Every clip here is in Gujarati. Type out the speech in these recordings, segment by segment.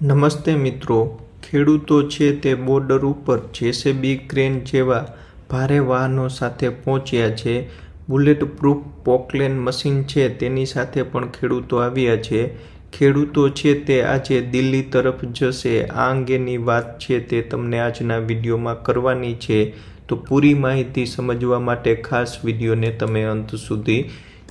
નમસ્તે મિત્રો, ખેડૂતો છે તે બોર્ડર ઉપર જેસીબી ક્રેન જેવા ભારે વાહનો સાથે પહોંચ્યા છે. બુલેટ પ્રૂફ પોકલેન મશીન છે તેની સાથે પણ ખેડૂતો આવ્યા છે. ખેડૂતો છે તે આજે દિલ્હી તરફ જશે. આ અંગેની વાત છે તે તમને આજના વિડીયોમાં કરવાની છે. તો પૂરી માહિતી સમજવા માટે ખાસ વિડીયોને તમે અંત સુધી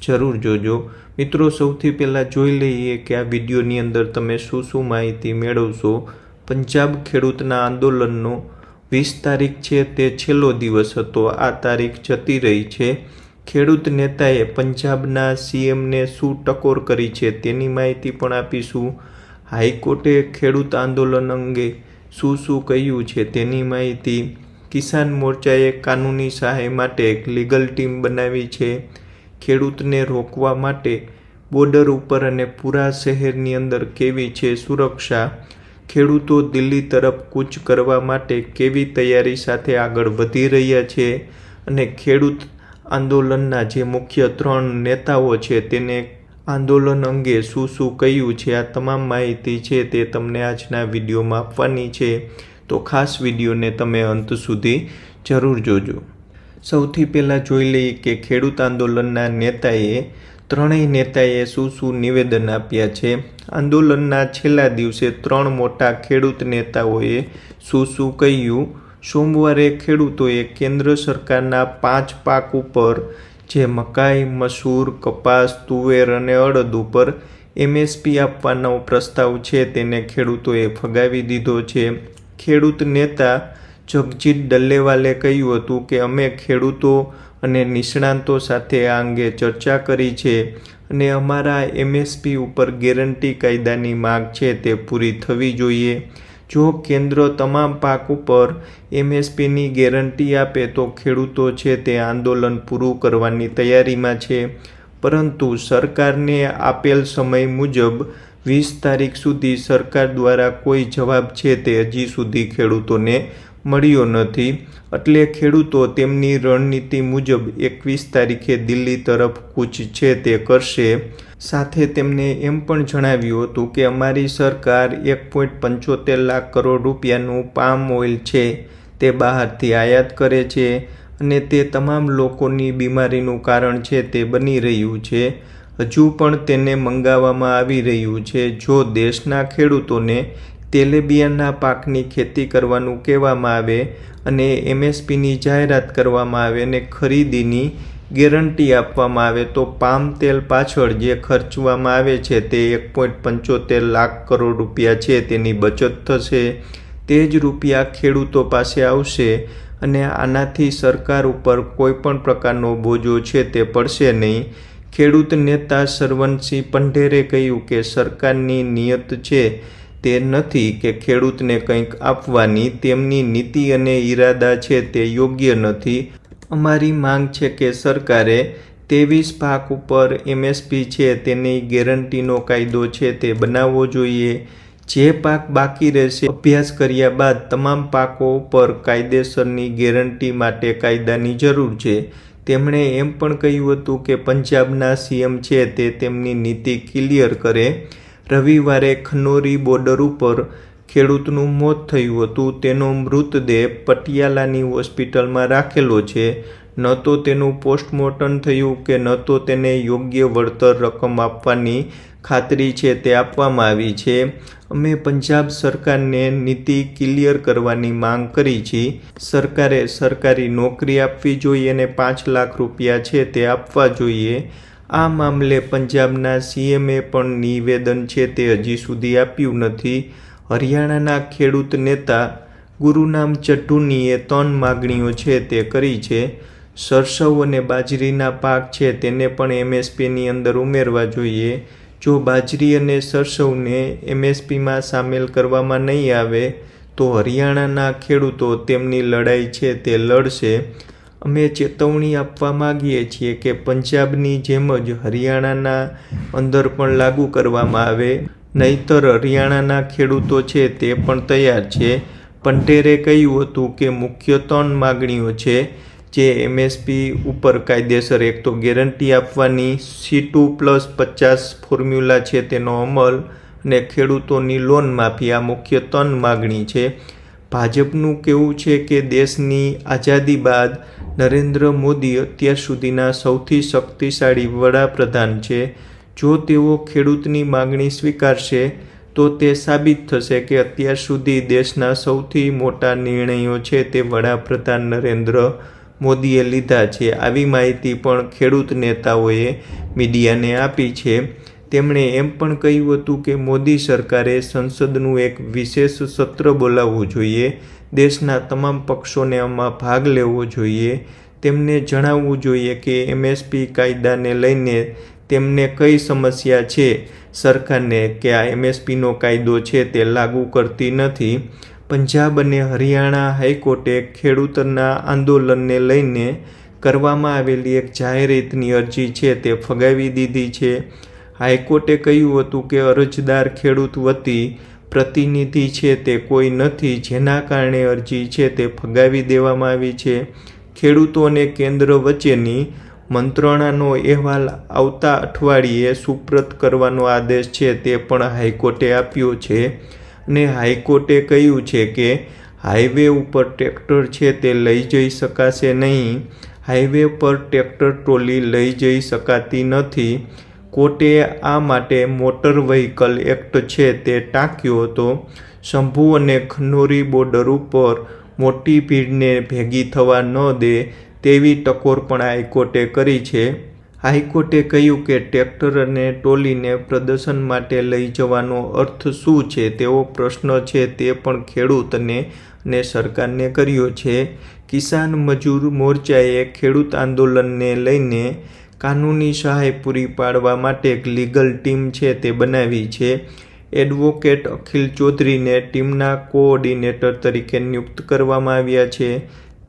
જરૂર જોજો. મિત્રો, સૌથી પહેલાં જોઈ લઈએ કે આ વિડીયોની અંદર તમે શું શું માહિતી મેળવશો. પંજાબ ખેડૂતના આંદોલનનો વીસ તારીખ છે, તે છેલ્લો દિવસ હતો. આ તારીખ જતી રહી છે. ખેડૂત નેતાએ પંજાબના સીએમને શું ટકોર કરી છે તેની માહિતી પણ આપીશું. હાઈકોર્ટે ખેડૂત આંદોલન અંગે શું શું કહ્યું છે તેની માહિતી કિસાન મોરચાએ કાનૂની સહાય માટે એક લીગલ ટીમ બનાવી છે. ખેડૂતને રોકવા માટે બોર્ડર ઉપર અને પૂરા શહેરની અંદર કેવી છે સુરક્ષા? ખેડૂતો દિલ્હી તરફ કૂચ કરવા માટે કેવી તૈયારી સાથે આગળ વધી રહ્યા છે? અને ખેડૂત આંદોલનના જે મુખ્ય ત્રણ નેતાઓ છે તેને આંદોલન અંગે શું શું કહ્યું છે? આ તમામ માહિતી છે તે તમને આજના વિડીયોમાં આપવાની છે. તો ખાસ વિડીયોને તમે અંત સુધી જરૂર જોજો. સૌથી પહેલાં જોઈ લઈએ કે ખેડૂત આંદોલનના નેતાએ ત્રણેય નેતાએ શું શું નિવેદન આપ્યા છે. આંદોલનના છેલ્લા દિવસે ત્રણ મોટા ખેડૂત નેતાઓએ શું શું કહ્યું. સોમવારે ખેડૂતોએ કેન્દ્ર સરકારના પાંચ પાક ઉપર, જે મકાઈ, મસૂર, કપાસ, તુવેર અને અડદ ઉપર એમએસપી આપવાનો પ્રસ્તાવ છે, તેને ખેડૂતોએ ફગાવી દીધો છે. ખેડૂત નેતા જગજીત ડલ્લેવાલે કહ્યું હતું કે અમે ખેડૂતો અને નિષ્ણાંતો સાથે આ અંગે ચર્ચા કરી છે અને અમારા એમએસપી ઉપર ગેરંટી કાયદાની માગ છે તે પૂરી થવી જોઈએ. જો કેન્દ્ર તમામ પાક ઉપર એમએસપીની ગેરંટી આપે તો ખેડૂતો છે તે આંદોલન પૂરું કરવાની તૈયારીમાં છે. પરંતુ સરકારને આપેલ સમય મુજબ વીસ તારીખ સુધી સરકાર દ્વારા કોઈ જવાબ છે તે હજી સુધી ખેડૂતોને મળ્યો નથી. એટલે ખેડૂતો તેમની રણનીતિ મુજબ એકવીસ તારીખે દિલ્હી તરફ કૂચ છે તે કરશે. સાથે તેમને એમ પણ જણાવ્યું હતું કે અમારી સરકાર એક પોઈન્ટ પંચોતેર લાખ કરોડ રૂપિયાનું પામ ઓઇલ છે, તે બહારથી આયાત કરે છે અને તે તમામ લોકોની બીમારીનું કારણ છે તે બની રહ્યું છે. હજુ પણ તેને મંગાવવામાં આવી રહ્યું છે. જો દેશના ખેડૂતોને તેલેબિયાના પાકની ખેતી કરવાનું કહેવામાં આવે અને એમએસપીની જાહેરાત કરવામાં આવે અને ખરીદીની ગેરંટી આપવામાં આવે તો પામ તેલ પાછળ જે ખર્ચવામાં આવે છે તે એક પોઈન્ટ પંચોતેર લાખ કરોડ રૂપિયા છે, તેની બચત થશે. તે જ રૂપિયા ખેડૂતો પાસે આવશે અને આનાથી સરકાર ઉપર કોઈ પણ પ્રકારનો બોજો છે તે પડશે નહીં. ખેડૂત નેતા સરવંતસિંહ પંઢેરે કહ્યું કે સરકારની નિયત છે તે નથી કે ખેડૂતને કંઈક આપવાની તેમની નીતિ અને ઈરાદા છે તે યોગ્ય નથી. અમારી માંગ છે કે સરકારે ત્રેવીસ પાક ઉપર એમએસપી છે તેની ગેરંટીનો કાયદો છે તે બનાવવો જોઈએ. જે પાક બાકી રહેશે, અભ્યાસ કર્યા બાદ તમામ પાકો ઉપર કાયદેસરની ગેરંટી માટે કાયદાની જરૂર છે. તેમણે એમ પણ કહ્યું હતું કે પંજાબના સીએમ છે તે તેમની નીતિ ક્લિયર કરે. રવિવારે ખનોરી બોર્ડર ઉપર ખેડૂતનું મોત થયું હતું. તેનો મૃતદેહ પટિયાલાની હોસ્પિટલમાં રાખેલો છે. ન તો તેનું પોસ્ટમોર્ટમ થયું કે ન તો તેને યોગ્ય વળતર રકમ આપવાની ખાતરી છે તે આપવામાં આવી છે. અમે પંજાબ સરકારને નીતિ ક્લિયર કરવાની માંગ કરી છે. સરકારે સરકારી નોકરી આપવી જોઈએ અને પાંચ લાખ રૂપિયા છે તે આપવા જોઈએ. આ મામલે પંજાબના સીએમએ પણ નિવેદન છે તે હજી સુધી આપ્યું નથી. હરિયાણાના ખેડૂત નેતા ગુરુનામ ચઢ્ઢુનીએ ત્રણ માગણીઓ છે તે કરી છે. સરસવ અને બાજરીના પાક છે તેને પણ એમએસપીની અંદર ઉમેરવા જોઈએ. જો બાજરી અને સરસવને એમએસપીમાં સામેલ કરવામાં નહીં આવે, તો હરિયાણાના ખેડૂતો તેમની લડાઈ છે તે લડશે. અમે ચેતવણી આપવા માગીએ છીએ કે પંજાબની જેમ જ હરિયાણાના અંદર પણ લાગુ કરવામાં આવે. નહીતર હરિયાણાના ખેડૂતો છે તે પણ તૈયાર છે. પંટેરે કહ્યું હતું કે મુખ્ય ત્રણ માગણીઓ છે, જે એમએસપી ઉપર કાયદેસર એક તો ગેરંટી આપવાની સી ટુ પ્લસ પચાસ ફોર્મ્યુલા છે તેનો અમલ, અને ખેડૂતોની લોન માફી આ મુખ્ય ત્રણ માગણી છે. ભાજપનું કહેવું છે કે દેશની આઝાદી બાદ નરેન્દ્ર મોદી અત્યાર સુધીના સૌથી શક્તિશાળી વડાપ્રધાન છે. જો તેઓ ખેડૂતની માગણી સ્વીકારશે, તો તે સાબિત થશે કે અત્યાર સુધી દેશના સૌથી મોટા નિર્ણયો છે તે વડાપ્રધાન નરેન્દ્ર મોદીએ લીધા છે. આવી માહિતી પણ ખેડૂત નેતાઓએ મીડિયાને આપી છે. તેમણે એમ પણ કહ્યું હતું કે મોદી સરકારે સંસદનું એક વિશેષ સત્ર બોલાવવું જોઈએ. દેશના તમામ પક્ષોને આમાં ભાગ લેવો જોઈએ. તેમને જણાવવું જોઈએ કે એમએસપી કાયદાને લઈને તેમને કઈ સમસ્યા છે. સરકારને કે આ એમએસપીનો કાયદો છે તે લાગુ કરતી નથી. પંજાબ અને હરિયાણા હાઈકોર્ટે ખેડૂતના આંદોલનને લઈને કરવામાં આવેલી એક જાહેરાતની અરજી છે તે ફગાવી દીધી છે. હાઈકોર્ટે કહ્યું હતું કે અરજદાર ખેડૂત વતી પ્રતિનિધિ છે તે કોઈ નથી, જેના કારણે અરજી છે તે ફગાવી દેવામાં આવી છે. ખેડૂતો અને કેન્દ્ર વચ્ચેની મંત્રણાનો અહેવાલ આવતા અઠવાડિયે સુપ્રત કરવાનો આદેશ છે તે પણ હાઈકોર્ટે આપ્યો છે અને હાઈકોર્ટે કહ્યું છે કે હાઈવે ઉપર ટ્રેક્ટર છે તે લઈ જઈ શકાશે નહીં. હાઈવે પર ટ્રેક્ટર, ટ્રોલી લઈ જઈ શકાતી નથી. કોર્ટે આ માટે મોટર વ્હીકલ એક્ટ છે તે ટાંક્યો હતો. શંભુ અને ખનોરી બોર્ડર ઉપર મોટી ભીડને ભેગી થવા ન દે તેવી ટકોર પણ હાઈકોર્ટે કરી છે. હાઈકોર્ટે કહ્યું કે ટ્રેક્ટર અને ટોલીને પ્રદર્શન માટે લઈ જવાનો અર્થ શું છે તેવો પ્રશ્ન છે તે પણ ખેડૂતને ને સરકારને કર્યો છે. કિસાન મજૂર મોરચાએ ખેડૂત આંદોલનને લઈને કાનૂની સહાય પૂરી પાડવા માટે એક લીગલ ટીમ છે તે બનાવી છે. એડવોકેટ અખિલ ચૌધરીને ટીમના કોઓર્ડિનેટર તરીકે નિયુક્ત કરવામાં આવ્યા છે.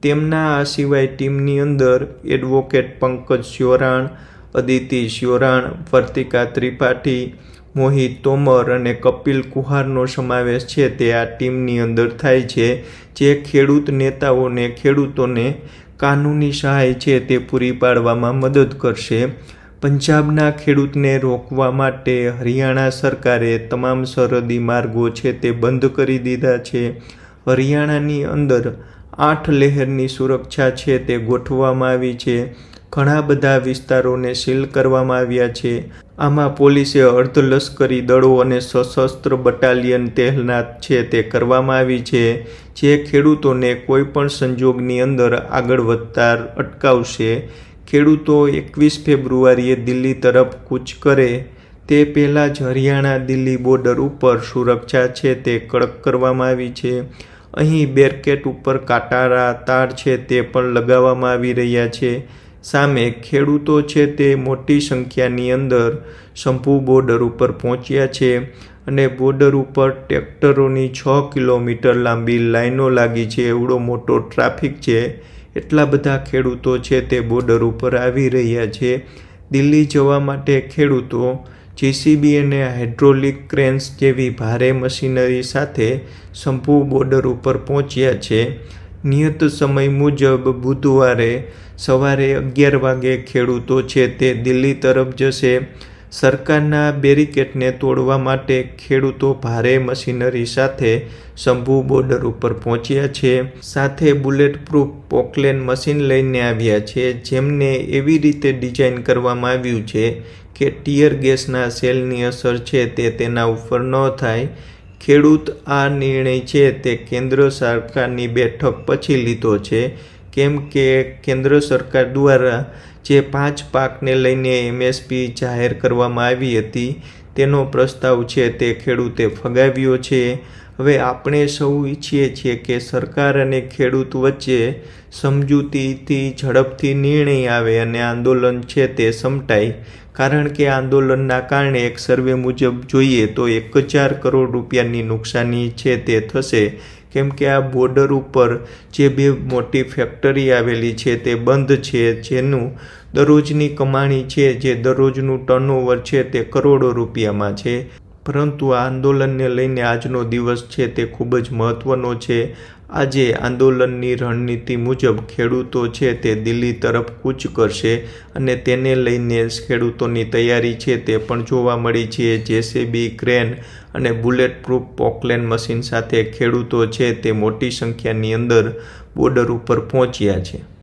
તેમના આ સિવાય ટીમની અંદર એડવોકેટ પંકજ શ્યોરાણ અદિતિ શ્યોરાણ વર્તિકા ત્રિપાઠી, મોહિત તોમર અને કપિલ કુહારનો સમાવેશ છે. તે આ ટીમની અંદર થાય છે. જે ખેડૂત નેતાઓને ખેડૂતોને કાનૂની સહાય છે તે પૂરી પાડવામાં મદદ કરશે. પંજાબના ખેડૂતને રોકવા માટે હરિયાણા સરકારે તમામ સરહદી માર્ગો છે તે બંધ કરી દીધા છે. હરિયાણાની અંદર આઠ લહેરની સુરક્ષા છે તે ગોઠવવામાં આવી છે. ઘણા બધા વિસ્તારોને સીલ કરવામાં આવ્યા છે. આમાં પોલીસે અર્ધલશ્કરી દળો અને સશસ્ત્ર બટાલિયન તહેનાત છે તે કરવામાં આવી છે, જે ખેડૂતોને કોઈપણ સંજોગની અંદર આગળ વધતા અટકાવશે. ખેડૂતો એકવીસ ફેબ્રુઆરીએ દિલ્હી તરફ કૂચ કરે. તે પહેલાં જ હરિયાણા દિલ્હી બોર્ડર ઉપર સુરક્ષા છે તે કડક કરવામાં આવી છે. અહીં બેરકેટ ઉપર કાટારા તાર છે તે પણ લગાવવામાં આવી રહ્યા છે. સામે ખેડૂતો છે તે મોટી સંખ્યાની અંદર શંભુ બોર્ડર ઉપર પહોંચ્યા છે અને બોર્ડર ઉપર ટ્રેક્ટરોની છ કિલોમીટર લાંબી લાઈનો લાગી છે. એવડો મોટો ટ્રાફિક છે. એટલા બધા ખેડૂતો છે તે બોર્ડર ઉપર આવી રહ્યા છે. દિલ્હી જવા માટે ખેડૂતો જેસીબી અને હાઇડ્રોલિક ક્રેન્સ જેવી ભારે મશીનરી સાથે શંભુ બોર્ડર ઉપર પહોંચ્યા છે. નિયત સમય મુજબ બુધવારે સવારે અગિયાર વાગે ખેડૂતો છે તે દિલ્હી તરફ જશે. સરકારના બેરિકેટને તોડવા માટે ખેડૂતો ભારે મશીનરી સાથે શંભુ બોર્ડર ઉપર પહોંચ્યા છે. સાથે બુલેટ પ્રૂફ પોકલેન મશીન લઈને આવ્યા છે, જેમને એવી રીતે ડિઝાઇન કરવામાં આવ્યું છે કે ટીયર ગેસના સેલની અસર છે તે તેના ઉપર ન થાય ખેડૂત આ નિર્ણય છે તે કેન્દ્ર સરકારની બેઠક પછી લીધો છે. કેમ કે કેન્દ્ર સરકાર દ્વારા જે પાંચ પાકને લઈને એમએસપી જાહેર કરવામાં આવી હતી, તેનો પ્રસ્તાવ છે તે ખેડૂતે ફગાવ્યો છે. હવે આપણે સૌ ઈચ્છીએ છીએ કે સરકાર અને ખેડૂત વચ્ચે સમજૂતીથી ઝડપથી નિર્ણય આવે અને આંદોલન છે તે સમટાય. કારણ કે આંદોલનના કારણે એક સર્વે મુજબ જોઈએ તો એક હજાર કરોડ રૂપિયાની નુકસાની છે તે થશે. કેમ કે આ બોર્ડર ઉપર જે બે મોટી ફેક્ટરી આવેલી છે તે બંધ છે, જેનું દરરોજની કમાણી છે, જે દરરોજનું ટર્નઓવર છે તે કરોડો રૂપિયામાં છે. પરંતુ આ આંદોલનને લઈને આજનો દિવસ છે તે ખૂબ જ મહત્ત્વનો છે. આજે આંદોલનની રણનીતિ મુજબ ખેડૂતો છે તે દિલ્હી તરફ કૂચ કરશે અને તેને લઈને ખેડૂતોની તૈયારી છે તે પણ જોવા મળી છે. જેસીબી, ક્રેન અને બુલેટ પ્રૂફ પોકલેન મશીન સાથે ખેડૂતો છે તે મોટી સંખ્યાની અંદર બોર્ડર ઉપર પહોંચ્યા છે.